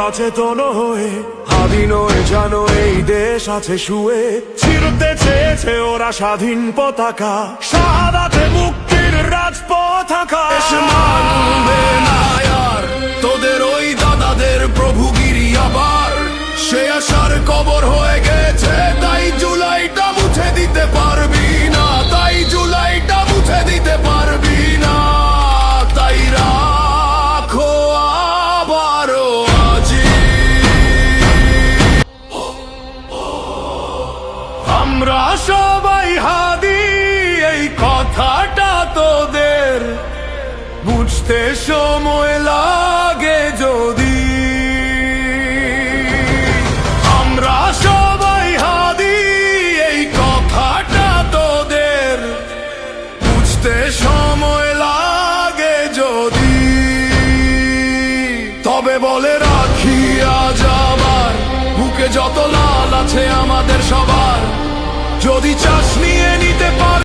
তারা চেতন হয়ে এই দেশ আছে শুয়ে। চেয়েছে ওরা স্বাধীন পতাকা। শাহাদাতে মুক্তির রাজপথাকা মানবে না তোদের ওই দাদাদের প্রভুগিরি আবার। সে আসার কবর হয়ে আমরা সবাই হাদি, এই কথাটা তোদের। বুঝতে সময় লাগে যদি। আমরা সবাই হাদি, এই কথাটা তোদের। বুঝতে সময় লাগে যদি। তবে বলে রাখি, আজ আবার বুকে যত লাল আছে আমাদের সবার। যদি চাসনি